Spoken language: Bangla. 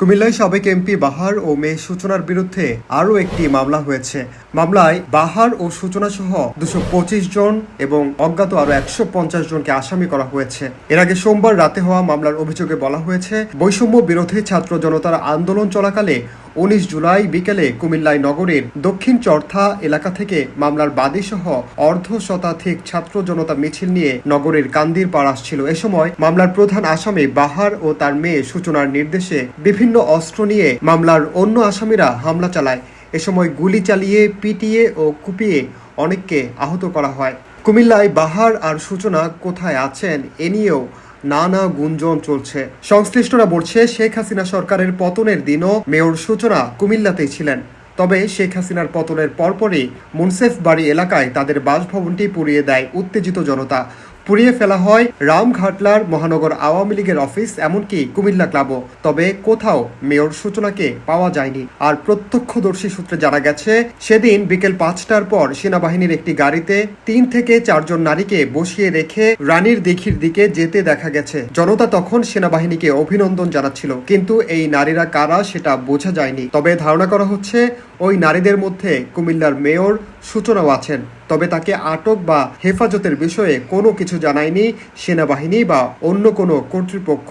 কুমিল্লায় সাবেক এমপি বাহার ও মেয়ে সূচনার বিরুদ্ধে আরও একটি মামলা হয়েছে। মামলায় বাহার ও সূচনা সহ দুশো পঁচিশ জন এবং অজ্ঞাত আরও একশো পঞ্চাশ জনকে আসামি করা হয়েছে। এর আগে সোমবার রাতে হওয়া মামলার অভিযোগে বলা হয়েছে, বৈষম্য বিরোধী ছাত্র জনতার আন্দোলন চলাকালে উনিশ জুলাই বিকেলে কুমিল্লায় নগরীর দক্ষিণ চর্থা এলাকা থেকে মামলার বাদী সহ অর্ধ শতাধিক ছাত্র জনতা মিছিল নিয়ে নগরের কান্দির পাড় আসছিল এ সময় মামলার প্রধান আসামি বাহার ও তার মেয়ে সূচনার নির্দেশে বিভিন্ন অস্ত্র নিয়ে মামলার অন্য আসামিরা হামলা চালায়। এ সময় গুলি চালিয়ে, পিটিয়ে ও কুপিয়ে অনেককে আহত করা হয়। কুমিল্লায় বাহার আর সূচনা কোথায় আছেন এ নিয়েও নানা গুঞ্জন চলছে। সংশ্লিষ্টরা বলছে, শেখ হাসিনা সরকারের পতনের দিনও মেয়র সূচনা কুমিল্লাতেই ছিলেন। তবে শেখ হাসিনার পতনের পরপরই মুনসেফ বাড়ি এলাকায় তাদের বাসভবনটি পুড়িয়ে দেয় উত্তেজিত জনতা। পুড়িয়ে ফেলা হয় রামঘাটলার মহানগর আওয়ামী লীগের অফিস, এমনকি কুমিল্লা ক্লাবও। তবে কোথাও মেয়র সূচনাকে পাওয়া যায়নি। আর প্রত্যক্ষদর্শী সূত্রে জানা গেছে, সেদিন বিকেল পাঁচটার পর সেনাবাহিনীর একটি গাড়িতে তিন থেকে চারজন নারীকে বসিয়ে রেখে রানীর দিঘির দিকে যেতে দেখা গেছে। জনতা তখন সেনাবাহিনীকে অভিনন্দন জানাচ্ছিল। কিন্তু এই নারীরা কারা সেটা বোঝা যায়নি। তবে ধারণা করা হচ্ছে, ওই নারীদের মধ্যে কুমিল্লার মেয়র সূচনাও আছেন। তবে তাকে আটক বা হেফাজতের বিষয়ে কোনো কিছু জানায়নি সেনাবাহিনী বা অন্য কোনো কর্তৃপক্ষ।